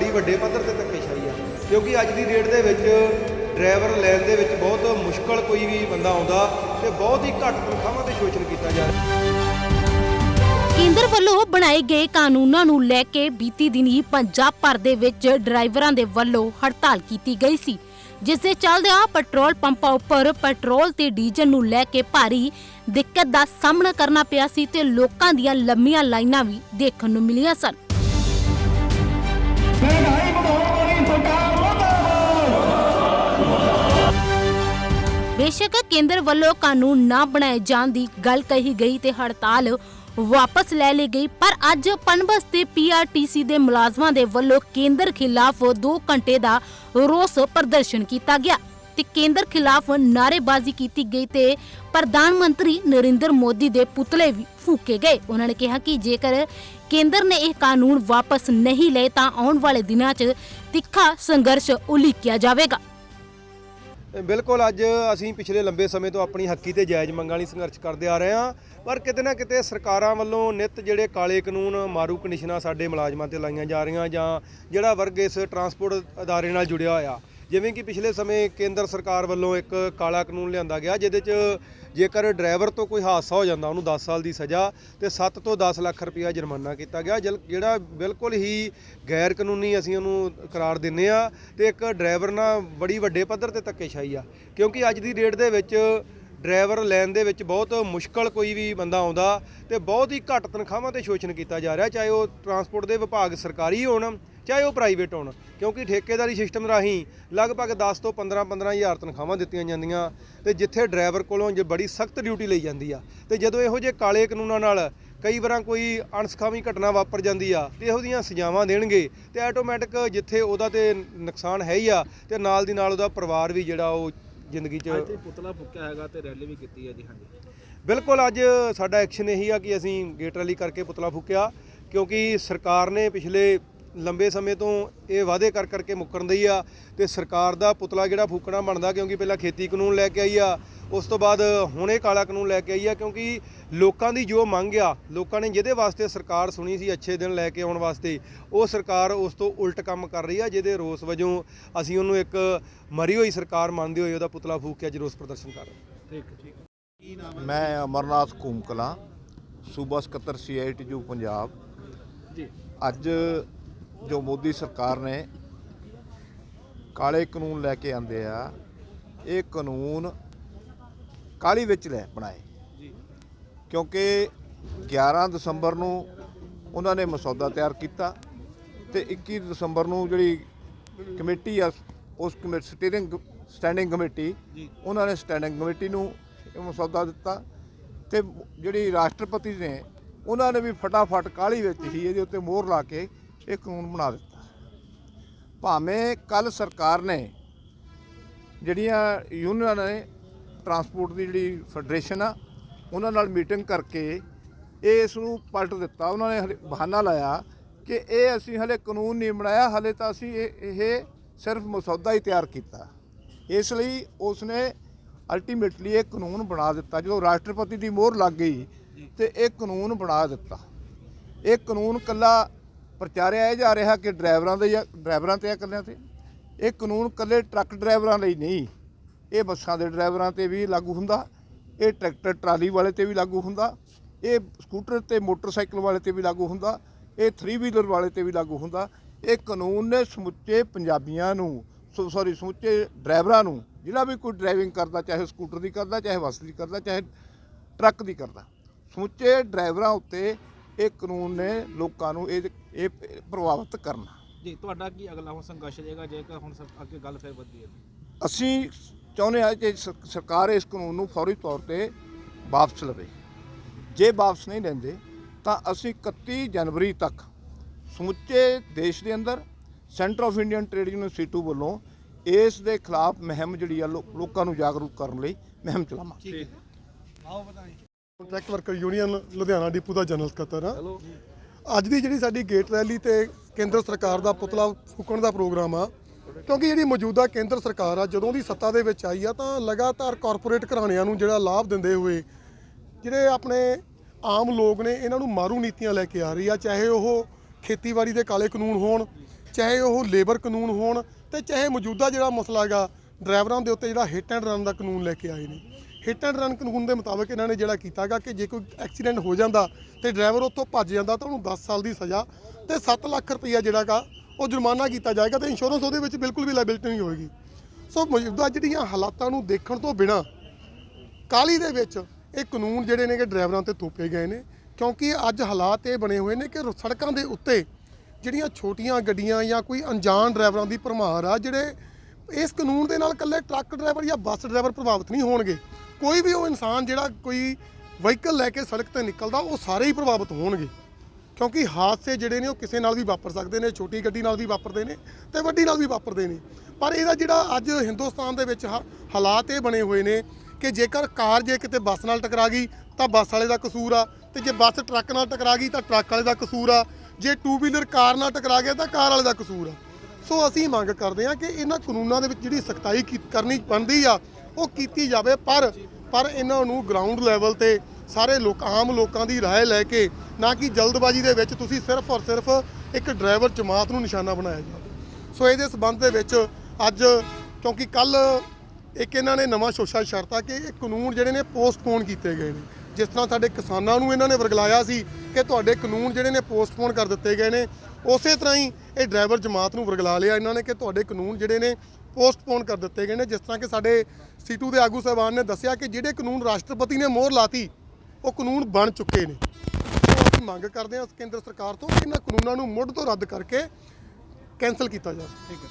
ਬੜੀ ਵੱਡੇ ਪੱਧਰ ਤੇ ਧੱਕੇਸ਼ਾਹੀ ਆ। ਕਿਉਂਕਿ ਅੱਜ ਦੀ ਡੇਟ ਦੇ ਵਿੱਚ ਡਰਾਈਵਰ ਲੈਣ ਦੇ ਵਿੱਚ ਬਹੁਤ ਮੁਸ਼ਕਲ ਕੋਈ ਵੀ ਬੰਦਾ ਆਉਂਦਾ ਤੇ ਬਹੁਤ ਹੀ ਘੱਟ ਤਨਖਾਹਾਂ ਤੇ ਸ਼ੋਸ਼ਣ ਕੀਤਾ ਜਾ ਰਿਹਾ। ਕੇਂਦਰ ਵੱਲੋਂ ਬਣਾਏ ਗਏ ਕਾਨੂੰਨਾਂ ਨੂੰ ਲੈ ਕੇ ਬੀਤੀ ਦਿਨੀ ਪੰਜਾਬ ਭਰ ਦੇ ਵਿੱਚ ਡਰਾਈਵਰਾਂ ਦੇ ਵੱਲੋਂ ਹੜਤਾਲ ਕੀਤੀ ਗਈ ਸੀ, ਜਿਸ ਦੇ ਚੱਲਦਿਆਂ ਪੈਟਰੋਲ ਪੰਪਾਂ ਉੱਪਰ ਪੈਟਰੋਲ ਤੇ ਡੀਜ਼ਲ ਨੂੰ ਲੈ ਕੇ ਭਾਰੀ ਦਿੱਕਤ ਦਾ ਸਾਹਮਣਾ ਕਰਨਾ ਪਿਆ ਸੀ ਤੇ ਲੋਕਾਂ ਦੀਆਂ ਲੰਮੀਆਂ ਲਾਈਨਾਂ ਵੀ ਦੇਖਣ ਨੂੰ ਮਿਲੀਆਂ ਸਨ। ਬੇਸ਼ੱਕ ਕੇਂਦਰ ਵੱਲੋਂ ਕਾਨੂੰਨ ਨਾ ਬਣਾਏ ਜਾਣ ਦੀ ਗੱਲ ਕਹੀ ਗਈ ਤੇ ਹੜਤਾਲ ਵਾਪਸ ਲੈ ਲਈ ਗਈ, ਪਰ ਅੱਜ ਪਨਬਸ ਤੇ ਪੀਆਰਟੀਸੀ ਦੇ ਮੁਲਾਜ਼ਮਾਂ ਦੇ ਵੱਲੋਂ ਕੇਂਦਰ ਖਿਲਾਫ 2 ਘੰਟੇ ਦਾ ਰੋਸ ਪ੍ਰਦਰਸ਼ਨ ਕੀਤਾ ਗਿਆ ਤੇ ਕੇਂਦਰ ਖਿਲਾਫ ਨਾਅਰੇਬਾਜ਼ੀ ਕੀਤੀ ਗਈ ਤੇ ਪ੍ਰਧਾਨ ਮੰਤਰੀ ਨਰਿੰਦਰ ਮੋਦੀ ਦੇ ਪੁਤਲੇ ਵੀ ਫੂਕੇ ਗਏ। ਉਹਨਾਂ ਨੇ ਕਿਹਾ ਕਿ ਜੇਕਰ ਕੇਂਦਰ ਨੇ ਇਹ ਕਾਨੂੰਨ ਵਾਪਸ ਨਹੀਂ ਲਏ ਤਾਂ ਆਉਣ ਵਾਲੇ ਦਿਨਾਂ 'ਚ ਤਿੱਖਾ ਸੰਘਰਸ਼ ਉਲੀਕਿਆ ਜਾਵੇਗਾ। ਬਿਲਕੁਲ ਅੱਜ ਅਸੀਂ ਪਿਛਲੇ ਲੰਬੇ ਸਮੇਂ ਤੋਂ ਆਪਣੀ ਹੱਕੀ ਤੇ ਜਾਇਜ਼ ਮੰਗਾਂ ਲਈ ਸੰਘਰਸ਼ ਕਰਦੇ ਆ ਰਹੇ ਹਾਂ। ਪਰ ਕਿਤੇ ਨਾ ਕਿਤੇ ਸਰਕਾਰਾਂ ਵੱਲੋਂ ਨਿਤ ਜਿਹੜੇ ਕਾਲੇ ਕਾਨੂੰਨ, ਮਾਰੂ ਕੰਡੀਸ਼ਨਾਂ ਸਾਡੇ ਮੁਲਾਜ਼ਮਾਂ ਤੇ ਲਾਈਆਂ ਜਾ ਰਹੀਆਂ ਜਾਂ ਜਿਹੜਾ ਵਰਗ ਇਸ ਟਰਾਂਸਪੋਰਟ ਅਦਾਰੇ ਨਾਲ ਜੁੜਿਆ ਹੋਇਆ ਜਿਵੇਂ ਕਿ ਪਿਛਲੇ ਸਮੇਂ ਕੇਂਦਰ ਸਰਕਾਰ ਵੱਲੋਂ ਇੱਕ ਕਾਲਾ ਕਾਨੂੰਨ ਲਿਆਂਦਾ ਗਿਆ, ਜਿਹਦੇ 'ਚ ਜੇਕਰ ਡਰਾਈਵਰ ਤੋਂ ਕੋਈ ਹਾਦਸਾ ਹੋ ਜਾਂਦਾ, ਉਹਨੂੰ 10 ਸਾਲ ਦੀ ਸਜ਼ਾ ਤੇ 7 ਤੋਂ 10 ਲੱਖ ਰੁਪਇਆ ਜੁਰਮਾਨਾ ਕੀਤਾ ਗਿਆ, ਜਲ- ਜਿਹੜਾ ਬਿਲਕੁਲ ਹੀ ਗੈਰ ਕਾਨੂੰਨੀ ਅਸੀਂ ਉਹਨੂੰ ਕਰਾਰ ਦਿੰਨੇ ਆ ਤੇ ਇੱਕ ਡਰਾਈਵਰ ਨਾਲ ਬੜੀ ਵੱਡੇ ਪੱਧਰ ਤੇ ਧੱਕੇਸ਼ਾਹੀ ਆ, ਕਿਉਂਕਿ ਅੱਜ ਦੀ ਡੇਟ ਦੇ ਵਿੱਚ ਡਰਾਈਵਰ ਲੈਣ ਦੇ ਵਿੱਚ ਬਹੁਤ ਮੁਸ਼ਕਲ ਕੋਈ ਵੀ ਬੰਦਾ ਆਉਂਦਾ ਤੇ ਬਹੁਤ ਹੀ ਘੱਟ ਤਨਖਾਹਾਂ ਤੇ ਸ਼ੋਸ਼ਣ ਕੀਤਾ ਜਾ ਰਿਹਾ, ਚਾਹੇ ਉਹ ਟਰਾਂਸਪੋਰਟ ਦੇ ਵਿਭਾਗ ਸਰਕਾਰੀ ਹੋਣ, ਚਾਹੇ ਉਹ ਪ੍ਰਾਈਵੇਟ ਹੋਣ, ਕਿਉਂਕਿ ਠੇਕੇਦਾਰੀ ਸਿਸਟਮ ਰਾਹੀਂ ਲਗਭਗ 10 ਤੋਂ 15 15 ਹਜ਼ਾਰ ਤਨਖਾਹਾਂ ਦਿੱਤੀਆਂ ਜਾਂਦੀਆਂ ਤੇ ਜਿੱਥੇ ਡਰਾਈਵਰ ਕੋਲੋਂ ਜੇ ਬੜੀ ਸਖਤ ਡਿਊਟੀ ਲਈ ਜਾਂਦੀ ਆ ਤੇ ਜਦੋਂ ਇਹੋ ਜਿਹੇ ਕਾਲੇ ਕਾਨੂੰਨਾਂ ਨਾਲ ਕਈ ਵਾਰਾਂ ਕੋਈ ਅਣਸਖਾਵੀ ਘਟਨਾ ਵਾਪਰ ਜਾਂਦੀ ਆ ਤੇ ਇਹੋ ਦੀਆਂ ਸਜ਼ਾਵਾਂ ਦੇਣਗੇ ਤੇ ਆਟੋਮੈਟਿਕ ਜਿੱਥੇ ਉਹਦਾ ਤੇ ਨੁਕਸਾਨ ਹੈ ਹੀ ਆ ਤੇ ਨਾਲ ਦੀ ਨਾਲ ਉਹਦਾ ਪਰਿਵਾਰ ਵੀ ਜਿਹੜਾ ਉਹ ਜ਼ਿੰਦਗੀ 'ਚ ਅੱਜ ਤੇ ਪੁਤਲਾ ਫੁੱਕਿਆ ਹੈਗਾ ਤੇ ਰੈਲੀ ਵੀ ਕੀਤੀ ਹੈ ਜੀ ਹਾਂਜੀ। ਬਿਲਕੁਲ ਅੱਜ ਸਾਡਾ ਐਕਸ਼ਨ ਇਹੀ ਆ ਕਿ ਅਸੀਂ ਗੇਟ ਰੈਲੀ ਕਰਕੇ ਪੁਤਲਾ ਫੂਕਿਆ ਕਿਉਂਕਿ ਸਰਕਾਰ ਨੇ ਪਿਛਲੇ ਲੰਬੇ ਸਮੇਂ ਤੋਂ ਇਹ ਵਾਅਦੇ ਕਰ ਕਰਕੇ ਮੁੱਕਰਨ ਦਈ ਆ ਤੇ ਸਰਕਾਰ ਦਾ ਪੁਤਲਾ ਜਿਹੜਾ ਫੂਕਣਾ ਬਣਦਾ ਕਿਉਂਕਿ ਪਹਿਲਾਂ ਖੇਤੀ ਕਾਨੂੰਨ ਲੈ ਕੇ ਆਈ ਆ ਉਸ ਤੋਂ ਬਾਅਦ ਹੁਣ ਇਹ ਕਾਲਾ ਕਾਨੂੰਨ ਲੈ ਕੇ ਆਈ ਆ ਕਿਉਂਕਿ ਲੋਕਾਂ ਦੀ ਜੋ ਮੰਗ ਆ ਲੋਕਾਂ ਨੇ ਜਿਹਦੇ ਵਾਸਤੇ ਸਰਕਾਰ ਸੁਣੀ ਸੀ ਅੱਛੇ ਦਿਨ ਲੈ ਕੇ ਆਉਣ ਵਾਸਤੇ ਉਹ ਸਰਕਾਰ ਉਸ ਤੋਂ ਉਲਟ ਕੰਮ ਕਰ ਰਹੀ ਆ ਜਿਹਦੇ ਰੋਸ ਵਜੋਂ ਅਸੀਂ ਉਹਨੂੰ ਇੱਕ ਮਰੀ ਹੋਈ ਸਰਕਾਰ ਮੰਨਦੇ ਹੋਏ ਉਹਦਾ ਪੁਤਲਾ ਫੂਕ ਕੇ ਅੱਜ ਰੋਸ ਪ੍ਰਦਰਸ਼ਨ ਕਰ ਰਹੇ ਹਾਂ। ਠੀਕ ਠੀਕ ਕੀ ਨਾਮ ਹੈ? ਮੈਂ ਅਮਰਨਾਥ ਕੂਮਕਲਾ ਸੂਬਾ ਸਕੱਤਰ ਸੀਆਈਟੀਯੂ ਪੰਜਾਬ। ਜੀ। ਅੱਜ ਜੋ ਮੋਦੀ ਸਰਕਾਰ ਨੇ ਕਾਲੇ ਕਾਨੂੰਨ ਲੈ ਕੇ ਆਂਦੇ ਆ ਇਹ ਕਾਨੂੰਨ ਕਾਲੀ ਵਿੱਚ ਲੈ ਬਣਾਏ। ਕਿਉਂਕਿ 11 ਦਸੰਬਰ ਨੂੰ ਉਹਨਾਂ ਨੇ ਮਸੌਦਾ ਤਿਆਰ ਕੀਤਾ ਤੇ 21 ਦਸੰਬਰ ਨੂੰ ਜਿਹੜੀ ਕਮੇਟੀ ਆ ਉਸ ਕਮੇਟੀ ਸਟੀਅਰਿੰਗ ਸਟੈਂਡਿੰਗ ਕਮੇਟੀ। ਉਹਨਾਂ ਨੇ ਸਟੈਂਡਿੰਗ ਕਮੇਟੀ ਨੂੰ ਇਹ ਮਸੌਦਾ ਦਿੱਤਾ ਤੇ ਜਿਹੜੀ ਰਾਸ਼ਟਰਪਤੀ ਨੇ ਉਹਨਾਂ ਨੇ ਵੀ ਫਟਾਫਟ ਕਾਲੀ ਵਿੱਚ ਹੀ ਇਹਦੇ ਉੱਤੇ ਮੋਹਰ ਲਾ ਕੇ ਇਹ ਕਾਨੂੰਨ ਬਣਾ ਦਿੱਤਾ। ਭਾਵੇਂ ਕੱਲ ਸਰਕਾਰ ਨੇ ਜਿਹੜੀਆਂ ਯੂਨੀਅਨਾਂ ਨੇ ਟਰਾਂਸਪੋਰਟ ਦੀ ਜਿਹੜੀ ਫੈਡਰੇਸ਼ਨ ਆ, ਉਹਨਾਂ ਨਾਲ ਮੀਟਿੰਗ ਕਰਕੇ ਇਹ ਇਸ ਨੂੰ ਪਲਟ ਦਿੱਤਾ। ਉਹਨਾਂ ਨੇ ਹਲੇ ਬਹਾਨਾ ਲਾਇਆ ਕਿ ਇਹ ਅਸੀਂ ਹਲੇ ਕਾਨੂੰਨ ਨਹੀਂ ਬਣਾਇਆ, ਹਲੇ ਤਾਂ ਅਸੀਂ ਇਹ ਇਹ ਸਿਰਫ ਮਸੌਦਾ ਹੀ ਤਿਆਰ ਕੀਤਾ। ਇਸ ਲਈ ਉਸਨੇ ਅਲਟੀਮੇਟਲੀ ਇਹ ਕਾਨੂੰਨ ਬਣਾ ਦਿੱਤਾ। ਜਦੋਂ ਰਾਸ਼ਟਰਪਤੀ ਦੀ ਮੋਹਰ ਲੱਗ ਗਈ ਤੇ ਇਹ ਕਾਨੂੰਨ ਬਣਾ ਦਿੱਤਾ। ਇਹ ਕਾਨੂੰਨ ਕੱਲਾ ਪ੍ਰਚਾਰਿਆ ਇਹ ਜਾ ਰਿਹਾ ਕਿ ਡਰਾਈਵਰਾਂ ਦੇ ਜਾਂ, ਡਰਾਈਵਰਾਂ ਤੇ ਆ ਇਕੱਲਿਆਂ ਤੇ? ਇਹ ਕਾਨੂੰਨ ਕੱਲੇ ਟਰੱਕ ਡਰਾਈਵਰਾਂ ਲਈ ਨਹੀਂ। ਇਹ ਬੱਸਾਂ ਦੇ ਡਰਾਈਵਰਾਂ ਤੇ ਵੀ ਲਾਗੂ ਹੁੰਦਾ ਇਹ ਟਰੈਕਟਰ ਟਰਾਲੀ ਵਾਲੇ ਤੇ ਵੀ ਲਾਗੂ ਹੁੰਦਾ ਇਹ ਸਕੂਟਰ ਤੇ ਮੋਟਰਸਾਈਕਲ ਵਾਲੇ ਤੇ ਵੀ ਲਾਗੂ ਹੁੰਦਾ ਇਹ 3 ਵੀਲਰ ਵਾਲੇ ਤੇ ਵੀ ਲਾਗੂ ਹੁੰਦਾ ਇਹ ਕਾਨੂੰਨ ਨੇ ਸਮੁੱਚੇ ਪੰਜਾਬੀਆਂ ਨੂੰ ਸੌਰੀ ਸਮੁੱਚੇ ਡਰਾਈਵਰਾਂ ਨੂੰ ਜਿਹੜਾ ਵੀ ਕੋਈ ਡਰਾਈਵਿੰਗ ਕਰਦਾ ਚਾਹੇ ਸਕੂਟਰ ਦੀ ਕਰਦਾ ਚਾਹੇ ਬੱਸ ਦੀ ਕਰਦਾ ਚਾਹੇ ਟਰੱਕ ਦੀ ਕਰਦਾ ਸਮੁੱਚੇ ਡਰਾਈਵਰਾਂ ਉੱਤੇ ਇਹ ਕਾਨੂੰਨ ਨੇ ਲੋਕਾਂ ਨੂੰ ਇਹ ਇਹ ਪ੍ਰਭਾਵਿਤ ਕਰਨਾ। ਜੀ ਤੁਹਾਡਾ ਕੀ ਅਗਲਾ ਹੁਣ ਸੰਘਰਸ਼ ਰਹੇਗਾ? ਜੇਕਰ ਹੁਣ ਅੱਗੇ ਗੱਲ ਫਿਰ ਵਧਦੀ ਹੈ। ਅਸੀਂ ਚਾਹੁੰਦੇ ਹਾਂ ਕਿ ਸਰ- ਸਰਕਾਰ ਇਸ ਕਾਨੂੰਨ ਨੂੰ ਫੌਰੀ ਤੌਰ ਤੇ ਵਾਪਸ ਲਵੇ। ਜੇ ਵਾਪਸ ਨਹੀਂ ਲੈਂਦੇ ਤਾਂ ਅਸੀਂ 31 ਜਨਵਰੀ ਤੱਕ ਸਮੁੱਚੇ ਦੇਸ਼ ਦੇ ਅੰਦਰ Centre of Indian Trade Union CITU ਵੱਲੋਂ ਇਸ ਦੇ ਖਿਲਾਫ ਮੁਹਿੰਮ ਜਿਹੜੀ ਆ ਲੋ- ਲੋਕਾਂ ਨੂੰ ਜਾਗਰੂਕ ਕਰਨ ਲਈ ਮੁਹਿੰਮ ਚਲਾਵਾਂਗੇ। ਠੀਕ contract worker union Ludhiana depot ਦਾ ਜਨਰਲ ਸਕੱਤਰ ਆ। ਅੱਜ ਦੀ ਜਿਹੜੀ ਸਾਡੀ ਗੇਟ ਰੈਲੀ ਤੇ ਕੇਂਦਰ ਸਰਕਾਰ ਦਾ ਪੁਤਲਾ ਫੂਕਣ ਦਾ ਪ੍ਰੋਗਰਾਮ ਆ ਕਿਉਂਕਿ ਜਿਹੜੀ ਮੌਜੂਦਾ ਕੇਂਦਰ ਸਰਕਾਰ ਆ, ਜਦੋਂ ਦੀ ਸੱਤਾ ਦੇ ਵਿੱਚ ਆਈ ਆ, ਤਾਂ ਲਗਾਤਾਰ ਕਾਰਪੋਰੇਟ ਘਰਾਣਿਆਂ ਨੂੰ ਜਿਹੜਾ ਲਾਭ ਦਿੰਦੇ ਹੋਏ ਜਿਹੜੇ ਆਪਣੇ ਆਮ ਲੋਕ ਨੇ, ਇਹਨਾਂ ਨੂੰ ਮਾਰੂ ਨੀਤੀਆਂ ਲੈ ਕੇ ਆ ਰਹੀ ਆ, ਚਾਹੇ ਉਹ ਖੇਤੀਬਾੜੀ ਦੇ ਕਾਲੇ ਕਾਨੂੰਨ ਹੋਣ, ਚਾਹੇ ਉਹ ਲੇਬਰ ਕਾਨੂੰਨ ਹੋਣ ਤੇ ਚਾਹੇ ਮੌਜੂਦਾ ਜਿਹੜਾ ਮਸਲਾ ਹੈਗਾ, ਡਰਾਈਵਰਾਂ ਦੇ ਉੱਤੇ ਜਿਹੜਾ ਹਿੱਟ ਐਂਡ ਰਨ ਦਾ ਕਾਨੂੰਨ ਲੈ ਕੇ ਆਏ ਨੇ। ਹਿੱਟ ਐਂਡ ਰਨ ਕਾਨੂੰਨ ਦੇ ਮੁਤਾਬਕ ਇਹਨਾਂ ਨੇ ਜਿਹੜਾ ਕੀਤਾਗਾ ਕਿ ਜੇ ਕੋਈ ਐਕਸੀਡੈਂਟ ਹੋ ਜਾਂਦਾ ਤੇ ਡਰਾਈਵਰ ਉੱਥੋਂ ਭੱਜ ਜਾਂਦਾ ਤਾਂ ਉਹਨੂੰ 10 ਸਾਲ ਦੀ ਸਜ਼ਾ ਤੇ 7 ਲੱਖ ਰੁਪਈਆ ਜਿਹੜਾਗਾ ਉਹ ਜੁਰਮਾਨਾ ਕੀਤਾ ਜਾਏਗਾ ਤੇ ਇੰਸ਼ੋਰੈਂਸ ਉਹਦੇ ਵਿੱਚ ਬਿਲਕੁਲ ਵੀ ਲਾਇਬਿਲਿਟੀ ਨਹੀਂ ਹੋਏਗੀ। ਸੋ ਮੌਜੂਦਾ ਜਿਹੜੀਆਂ ਹਾਲਾਤਾਂ ਨੂੰ ਦੇਖਣ ਤੋਂ ਬਿਨਾ ਕਾਲੀ ਦੇ ਵਿੱਚ ਇਹ ਕਾਨੂੰਨ ਜਿਹੜੇ ਨੇ ਕਿ ਡਰਾਈਵਰਾਂ ਤੇ ਥੋਪੇ ਗਏ ਨੇ, ਕਿਉਂਕਿ ਅੱਜ ਹਾਲਾਤ ਇਹ ਬਣੇ ਹੋਏ ਨੇ ਕਿ ਸੜਕਾਂ ਦੇ ਉੱਤੇ ਜਿਹੜੀਆਂ ਛੋਟੀਆਂ ਗੱਡੀਆਂ ਜਾਂ ਕੋਈ ਅਣਜਾਣ ਡਰਾਈਵਰਾਂ ਦੀ ਭਰਮਾਰ ਆ, ਜਿਹੜੇ ਇਸ ਕਾਨੂੰਨ ਦੇ ਨਾਲ ਇਕੱਲੇ ਟਰੱਕ ਡਰਾਈਵਰ ਜਾਂ ਬੱਸ ਡਰਾਈਵਰ ਪ੍ਰਭਾਵਿਤ ਨਹੀਂ ਹੋਣਗੇ। ਕੋਈ ਵੀ ਉਹ ਇਨਸਾਨ ਜਿਹੜਾ ਕੋਈ ਵਹੀਕਲ ਲੈ ਕੇ ਸੜਕ ਤੇ ਨਿਕਲਦਾ, ਉਹ ਸਾਰੇ ਹੀ ਪ੍ਰਭਾਵਿਤ ਹੋਣਗੇ। ਕਿਉਂਕਿ ਹਾਦਸੇ ਜਿਹੜੇ ਨੇ ਉਹ ਕਿਸੇ ਨਾਲ ਵੀ ਵਾਪਰ ਸਕਦੇ ਨੇ, ਛੋਟੀ ਗੱਡੀ ਨਾਲ ਵੀ ਵਾਪਰਦੇ ਨੇ ਤੇ ਵੱਡੀ ਨਾਲ ਵੀ ਵਾਪਰਦੇ ਨੇ। ਪਰ ਇਹਦਾ ਜਿਹੜਾ ਅੱਜ ਹਿੰਦੁਸਤਾਨ ਦੇ ਵਿੱਚ ਹਾ- ਹਾਲਾਤ ਇਹ ਬਣੇ ਹੋਏ ਨੇ ਕਿ ਜੇਕਰ ਕਾਰ ਜੇ ਕਿਤੇ ਬੱਸ ਨਾਲ ਟਕਰਾ ਗਈ ਤਾਂ ਬੱਸ ਵਾਲੇ ਦਾ ਕਸੂਰ ਆ ਤੇ ਜੇ ਬੱਸ ਟਰੱਕ ਨਾਲ ਟਕਰਾ ਗਈ ਤਾਂ ਟਰੱਕ ਵਾਲੇ ਦਾ ਕਸੂਰ ਆ। ਜੇ ਟੂ ਵੀਲਰ ਕਾਰ ਨਾਲ ਟਕਰਾ ਗਿਆ ਤਾਂ ਕਾਰ ਵਾਲੇ ਦਾ ਕਸੂਰ ਆ। ਸੋ ਅਸੀਂ ਮੰਗ ਕਰਦੇ ਹਾਂ ਕਿ ਇਹਨਾਂ ਕਾਨੂੰਨਾਂ ਦੇ ਵਿੱਚ ਜਿਹੜੀ ਸਖਤਾਈ ਕਰਨੀ ਬਣਦੀ ਆ, ਉਹ ਕੀਤੀ ਜਾਵੇ। ਪਰ ਪਰ ਇਹਨਾਂ ਨੂੰ ਗਰਾਊਂਡ ਲੈਵਲ ਤੇ ਸਾਰੇ ਲੋਕ ਆਮ ਲੋਕਾਂ ਦੀ رائے ਲੈ ਕੇ ਨਾ ਕਿ ਜਲਦਬਾਜ਼ੀ ਦੇ ਵਿੱਚ ਤੁਸੀਂ ਸਿਰਫ ਔਰ ਸਿਰਫ ਇੱਕ ਡਰਾਈਵਰ ਜਮਾਤ ਨੂੰ ਨਿਸ਼ਾਨਾ ਬਣਾਇਆ ਜਾਵੇ ਸੋ ਇਹਦੇ ਸਬੰਧ ਦੇ ਵਿੱਚ ਅੱਜ ਕਿਉਂਕਿ ਕੱਲ ਇੱਕ ਇਹਨਾਂ ਨੇ ਨਵਾਂ ਸ਼ੋਸ਼ਾ ਛੜਤਾ ਕਿ ਇਹ ਕਾਨੂੰਨ ਜਿਹੜੇ ਨੇ ਪੋਸਟਪੋਨ ਕੀਤੇ ਗਏ ਨੇ ਜਿਸ ਤਰ੍ਹਾਂ ਸਾਡੇ ਕਿਸਾਨਾਂ ਨੂੰ ਇਹਨਾਂ ਨੇ ਵਰਗਲਾਇਆ ਸੀ ਕਿ ਤੁਹਾਡੇ ਕਾਨੂੰਨ ਜਿਹੜੇ ਨੇ ਪੋਸਟਪੋਨ ਕਰ ਦਿੱਤੇ ਗਏ ਨੇ ਉਸੇ ਤਰ੍ਹਾਂ ਹੀ ਇਹ ਡਰਾਈਵਰ ਜਮਾਤ ਨੂੰ ਵਰਗਲਾ ਲਿਆ ਇਹਨਾਂ ਨੇ ਕਿ ਤੁਹਾਡੇ ਕਾਨੂੰਨ ਜਿਹੜੇ ਨੇ ਪੋਸਟਪੋਨ ਕਰ ਦਿੱਤੇ ਗਏ ਨੇ ਜਿਸ ਤਰ੍ਹਾਂ ਕਿ ਸਾਡੇ ਸੀਟੂ ਦੇ ਆਗੂ ਸਾਹਿਬਾਨ ਨੇ ਦੱਸਿਆ ਕਿ ਜਿਹੜੇ ਕਾਨੂੰਨ ਰਾਸ਼ਟਰਪਤੀ ਨੇ ਮੋਹਰ ਲਾਤੀ ਉਹ ਕਾਨੂੰਨ ਬਣ ਚੁੱਕੇ ਨੇ। ਅਸੀਂ ਮੰਗ ਕਰਦੇ ਹਾਂ ਕੇਂਦਰ ਸਰਕਾਰ ਤੋਂ ਕਿ ਇਹਨਾਂ ਕਾਨੂੰਨਾਂ ਨੂੰ ਮੁੱਢ ਤੋਂ ਰੱਦ ਕਰਕੇ ਕੈਨਸਲ ਕੀਤਾ ਜਾਵੇ। ਠੀਕ ਹੈ।